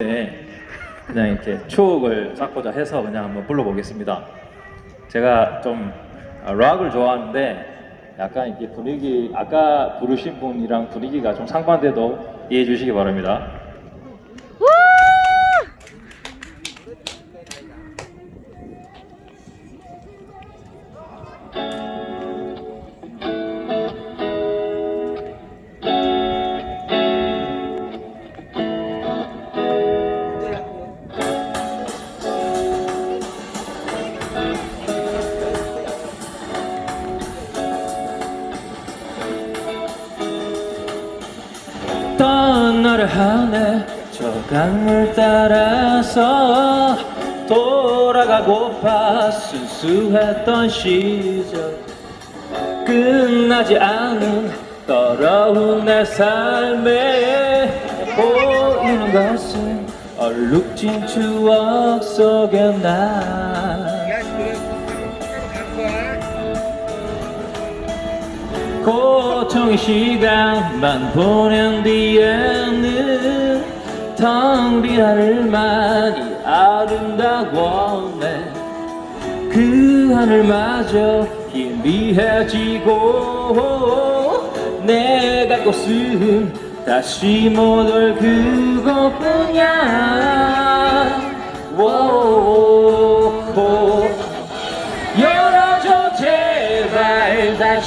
네, 그냥 이렇게 추억을 쌓고자 해서 그냥 한번 불러보겠습니다. 제가 좀 아, 락을 좋아하는데 약간 이렇게 분위기 아까 부르신 분이랑 분위기가 좀 상반돼도 이해해 주시기 바랍니다. 떠나려 하네. 저 강물 따라서 돌아가고파 순수했던 시절. 끝나지 않은 더러운 내 삶에 보이는 것은 얼룩진 추억 속의 나 고통의 시간만 보낸 뒤에는 텅빈 하늘만이 아름다웠네. 그 하늘마저 희미해지고 내가 곳은 다시 못 올 그것뿐이야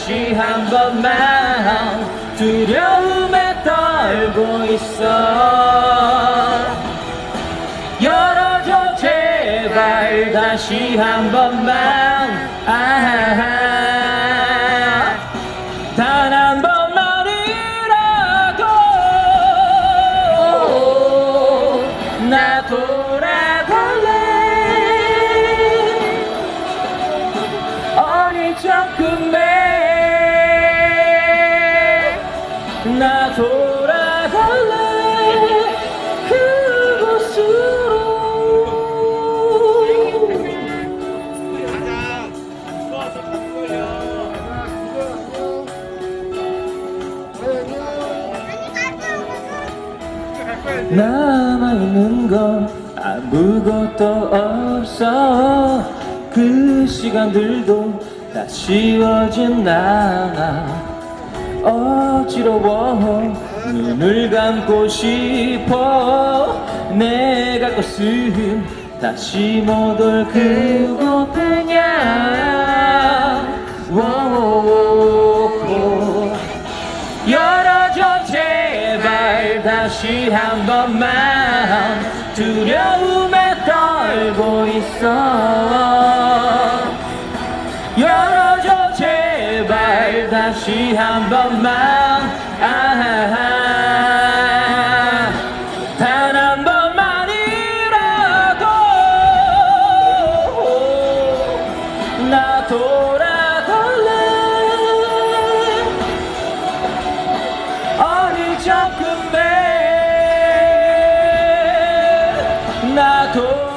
다시 한 번만 두려움에 떨고 있어. 열어줘 제발. 다시 한 번만 나 돌아갈래? 그곳으로. 남아있는 건 아무것도 없어. 그 시간들도 다 지워진 나 어지러워. 눈을 감고 싶어. 내가 곳은 다시 못 올 그곳뿐이야 오, 열어줘 제발. 다시 한 번만. 두려움에 떨고 있어 다시 한 번만. 아, 단한 번만이라도. 나 돌아갈래. 어릴 적 꿈에 나 돌아갈래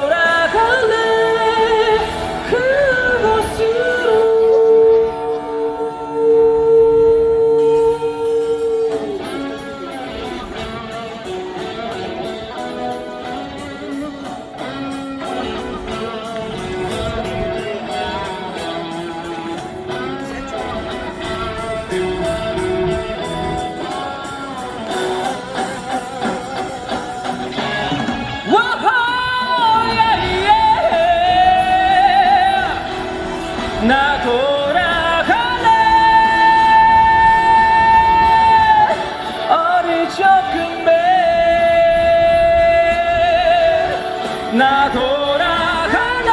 나 돌아갈래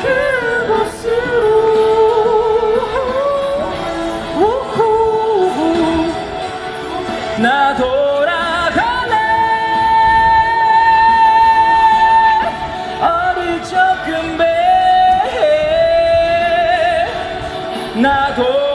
그곳으로. 우후. 나 돌아갈래 어릴 적 꿈에 나 돌아갈래